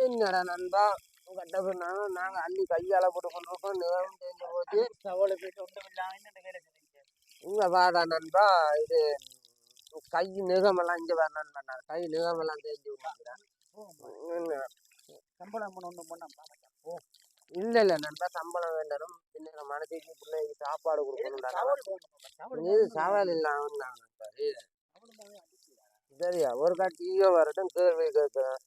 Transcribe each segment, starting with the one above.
என்னடா நண்பா? கட்ட பண்ணாங்க நாங்க அள்ளி கையால போட்டு கொண்டிருக்கோம் நேரம் தேஞ்சு போச்சு. சவால போயிட்டு ஒன்றும் இல்லாம என்ன வேலை செய்றீங்க இங்க வாடா நண்பா இது கை நிகமெல்லாம் இங்க வர நண்பா கை நிகமெல்லாம் விட்டுக்கிறேன். என்ன? சம்பளம் ஒன்றும் பண்ண இல்ல இல்ல நண்பா சம்பளம் வேண்டாம். பின்ன மனசுக்கு பிள்ளைக்கு சாப்பாடு சவால் இது சவால் இல்லாம இருந்தாங்க நண்பா. இது சரியா ஒரு காட்டியோ வரட்டும் கேள்வி கேட்கிறேன்.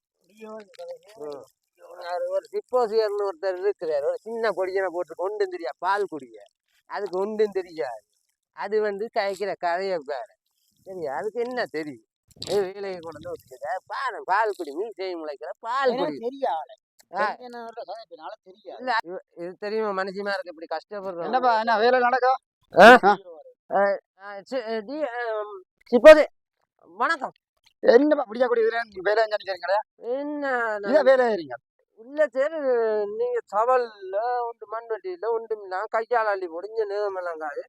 ஒரு சிப்போசியர்னு ஒருத்தர் இருக்கிறார். ஒரு சின்ன பொடியனை போட்டு கொண்டு தெரியா பால் குடிய. அதுக்கு ஒன்றும் தெரியாது. அது வந்து கதைக்கிற கதையை பாரு. சரியா அதுக்கு என்ன தெரியும்? வேலையை கொண்டு வந்து வச்சுக்கிற பாரு பால் குடி மீன் செய்ய முளைக்கிற பால் குடி. தெரியாது. இது- தெரியுமா? மனுஷமா இருக்கு இப்படி கஷ்டப்படுறோம் என்னப்பா என்ன வேலை நடக்கும் சிப்போசி வணக்கம். என்னப்பா முடியா கூடிய வேலை செஞ்சுக்கிறீங்களா என்ன வேலை ஏறீங்க இல்ல சரி நீங்க சவல்ல உண்டு மண்வெட்டியில ஒன்றும் இல்லாம கையால் அள்ளி முடிஞ்ச நேரமெல்லாம் காது.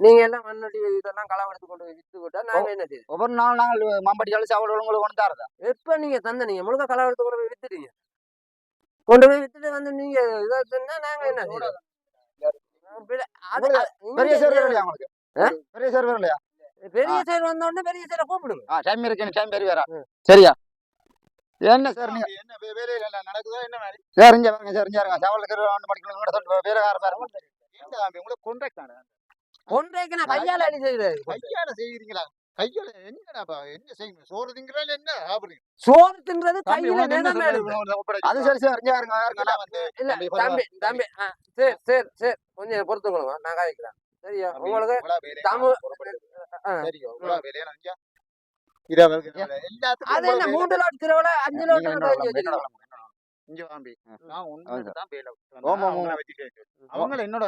நீங்க எல்லாம் மண்வெட்டி இதெல்லாம் களவெடுத்து கொண்டு போய் வித்து போட்டா நாங்க என்ன செய்யுது ஒவ்வொரு நாள் நாங்கள் மாம்பட்டியாலும் சாவல் உங்களுக்கு கொண்டு தரதா எப்ப நீங்க தந்த நீங்க முழுக்க களவெடுத்து கொண்டு போய் வித்துட்டீங்க? கொண்டு போய் வித்துட்டு வந்து நீங்க இதை சொன்னா நாங்க என்ன பெரிய சேர் இல்ல. இல்லையா உங்களுக்கு? பெரிய சேர் இல்லையா? பெரிய சேர் வந்த உடனே பெரிய சேரை கூப்பிடுங்க. ஆ டைம் இருக்கு டைம் பெரிய வேற. ம். சரியா? என்ன சார் நீங்க? என்ன வேலையில எல்லாம் நடக்குதோ என்ன மாதிரி சார் இங்க பாருங்க சார் இங்க பாருங்க. சாவல் இருக்கிற ஒன்று படிக்கணும் கூட சொல்லி வேற வேற பாருங்க. என்ன தம்பி உங்களுக்கு கொண்ட்ராக்ட் தானே? ஒன்றைக்கு நான் கையால அள்ளி செய்யறது கையால செய்கிறீங்களா? கையால என்னடாப்பா என்ன செய்யுங்க சோறு திங்கிறா என்ன சாப்பிடுறீங்க சோறு தின்றது கையில நேரம் அது சரி சார் இங்க பாருங்க பாருங்க. வந்து இல்ல தம்பி, தம்பி சரி சரி சரி. கொஞ்சம் பொறுத்துக்கணுங்க நான் கதைக்கிறேன் சரியா? உங்களுக்கு தமிழ். தெரியும் இவ்வளோ வேலையை? நான் இங்க இரவு எல்லாத்துக்கும் அது இவ்வளோ என்ன வேலை. இங்க என்னோட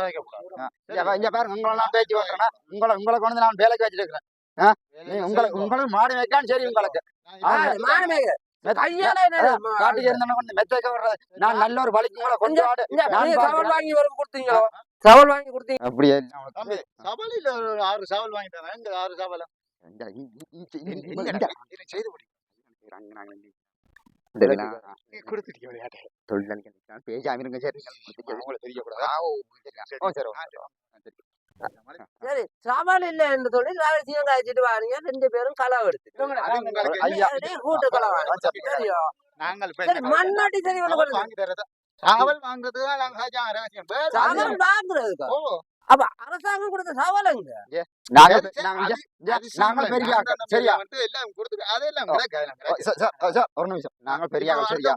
உங்களை உங்களை கொண்டு நான் வேலைக்கு வச்சுட்டு இருக்கிறேன். உங்களுக்கு உங்களுக்கு மாடு வைக்கான்னு சரி உங்களுக்கு. ஆ, மானமேக கையால என்ன மா- காட்டுக்கு கொஞ்சம் மெத்தைக்க வர்றது நான் நல்ல ஒரு வலிக்கு உங்களை கொஞ்சம் நான் வாங்கி கொடுத்தீங்களோ? சவல் வாங்கி கொடுத்தீங்க அப்படியே தம்பி சவாலில் ஒரு ஆறு சவால் வாங்கி தரேன் இந்த ஆறு சவால சரி சவால் இல்ல என்று சொல்லி ரகசியம் காய்ச்சிட்டு வாரீங்க ரெண்டு பேரும் களவு எடுத்து அது உங்களுக்கு ஐயா. கூட்டு களவாங்க நாங்கள் மண்ணாட்டி சரி ஒண்ணு சவால் பண்ணுங்க வாங்கி தரது சாவல் வாங்குறது தான் நாங்க ரகசியம் சவால் வாங்குறதுக்கா? அப்ப அரசாங்கம் கொடுத்த சவாலுங்க நாங்க அது நாங்க நாங்க சாவல். பெரிய சரியா? எல்லாம் கொடுத்துட்டு அதெல்லாம். சார், ஒரு நிமிஷம். நாங்க பெரிய சரியா?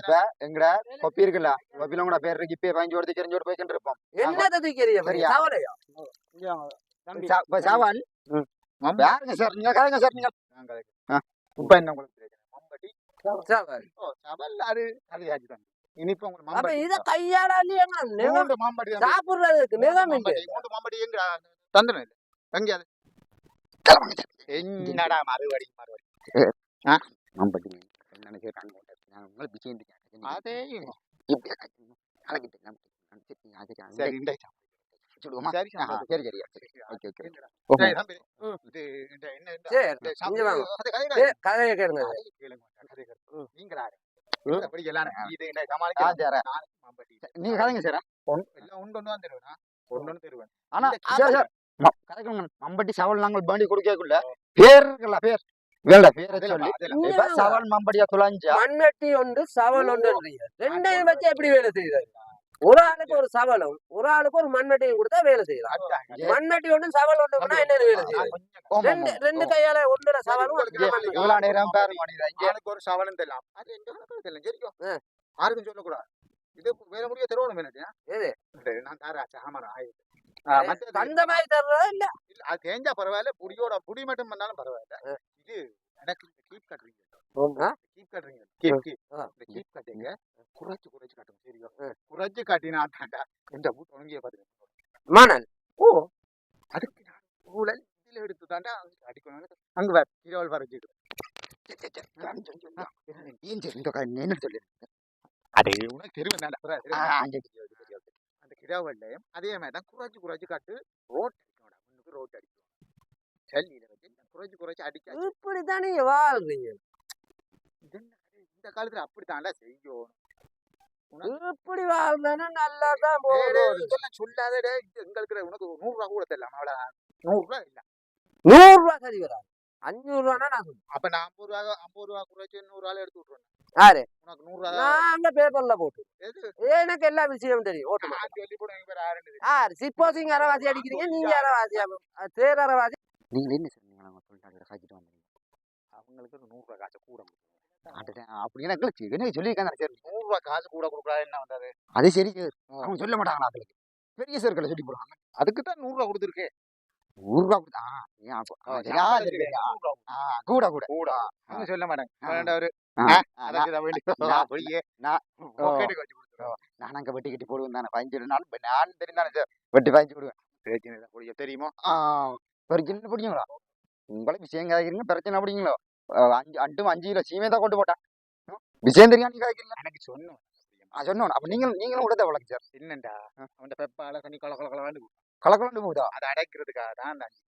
இப்ப எங்கட கொப்பி இருக்குல்ல கொப்பில கூட பேர் இருக்கு இப்ப பதினஞ்சு வருது தெரிஞ்சு ஒரு போய்க்கிட்டு இருப்போம் என்னத்தை தூக்கிறீங்க சரியா. சவாலையா? சாவால். யாருங்க சார்? நீங்க கேளுங்க சார் நீங்க. இப்ப என்ன உங்களுக்கு சவால். ஓ சவால் அது அது தான் இனிப்ப உங்களுக்கு இத நிலம் மூன்று மம்பட்டி தம்பி. சாப்பிடுறதுக்கு மம்பட்டி, மூன்று மம்பட்டி எங்க தந்தனம் இல்லை எங்க அது? என்னடா மறுபடி மறுபடி மம்பட்டி என்ன கேட்டாங்க உங்களை பிச்சை அதே சரி சரி சரி ஓகே ஓகே. நீங்களா நீங்க கதைங்க சார். எல்லாம் உண்டு ஒன்று தான் தருவேன். ஒன்று ஒன்று தருவேன். ஆனா சார் கதைக்கணும் மம்பட்டி சவால் நாங்கள் பாண்டி கொடுக்கக்குள்ள பேர் இருக்குல்ல பேர். சவால் மம்பட்டியா துளாஞ்சா மண்வெட்டி ஒன்று சவால் ஒன்றுன்றீங்க ரெண்டையும் வச்சு எப்படி வேலை செய்யுது ஒரு ஆளுக்கு ஒரு சவாலும் ஒரு ஆளுக்கு ஒரு மண்வெட்டியும் கொடுத்தா வேலை செய்யலாம். மண்வெட்டி ஒன்று சவால் ஒன்று என்ன வேலை ஆமா, ரெண்டு. ரெண்டு கையால ஒன்றரை சவாலும். இவ்வளவு நேரம் ஆளுக்கு ஒரு சவாலும் தெரியலாம் அது எந்த கணக்கு தெரியல. சரிக்கோ ஆ. யாருக்கும் சொல்லக்கூடாது. இது வேற முடிய தெருவணும் எது? நான் தாரா சாமான் ஆயிடுச்சு. தந்த மாதிரி தர்றதா இல்ல? இல்ல அது தேஞ்சா பரவாயில்ல. புடியோட புடி மட்டும் பண்ணாலும் பரவாயில்ல. இது எனக்கு கீப் கட்டுறீங்க? கீப் கட்டுறீங்க. Keep keep. கட்டுங்க குறைச்சு குறைச்சு காட்டும் சரியா குறைச்சு காட்டினாட்டாண்டா இந்த பூ தொடங்கிய பாருங்க மணல். ஓ அதுக்கு ஊழல் இதுல எடுத்து தாண்டா அடிக்கணும் அங்க வேற இரவல் சொல்லி அது உனக்கு தெரியும் அந்த கிராவல்லையும் அதே மாதிரி தான் குறைச்சு குறைச்சு காட்டு ரோட் அடிக்கணும் முன்னுக்கு ரோட் அடிக்கணும். சல்லியில வச்சு குறைச்சு குறைச்சு அடிக்க வாழ்றீங்க? என்ன கதை? இந்த இந்த காலத்துல அப்படித்தான்டா செய்யும். இப்படி வாழ்ந்தேன்னா நல்லா தான் போகும் இதெல்லாம் சொல்லாத எங்களுக்கு உனக்கு நூறு ரூபா கூட தெரியல அவள நூறு ரூபா இல்ல. நூறு ரூபா சரி வராது. அஞ்சூறு ரூபானா நான் அப்ப நான் ஐம்பது ரூபா ஐம்பது ரூபா குறைச்சு நூறு ரூபாய் எடுத்து விட்டுருவேன். யாரு? உனக்கு நான் அந்த பேப்பர்ல போட்டு. எனக்கு எல்லா விஷயம் தெரியும் ஓட்டு யார்? சிப்போசிங் அரைவாசி அடிக்கிறீங்க நீங்க அரைவாசி தேர் அரைவாசி நீங்க என்ன சொன்னீங்க சொல்லிட்டாங்க வந்தீங்க அவங்களுக்கு ஒரு நூறு ரூபாய் காசு கூட அப்படின்னு எனக்கு என்ன சொல்லியிருக்காங்க சரி காசு கூட கொடுக்குறா என்ன வந்தது அது சரி சார். அவங்க சொல்ல மாட்டாங்களா அதுக்கு பெரிய சர்க்கிள் சொல்லி போடுவாங்க. அதுக்கு தான் நூறு ரூபாய் கொடுத்துருக்கேன் நூறு ரூபா கொடுத்தா கூட. கூட கூட. சொல்ல மாட்டாங்க. நான்- அங்க வெட்டி கட்டி போடுவேன் தானே. பதினஞ்சு நான் நான் தெரியும் சார் வெட்டி பதினஞ்சு விடுவேன் தெரியுமா? பிரச்சனை பிடிங்களா உங்களை விஷயம் காய்க்கிறீங்க பிரச்சனை அஞ்சு அண்டும் அஞ்சு கிலோ சீமே தான் கொண்டு போட்டான் ம், விஷயம் தெரியும் நீ காய்க்கிறீங்க எனக்கு சொன்னோம் ஆ சொன்னோம் அப்ப நீங்களும் நீங்களும் கூட வளர்க்கு சார் என்னண்டா அவன் பெப்பால தண்ணி கொல கொல கொலன்னு கலக்கலண்டு போகுதா அதை அடைக்கிறதுக்காக தான் அந்த அஞ்சு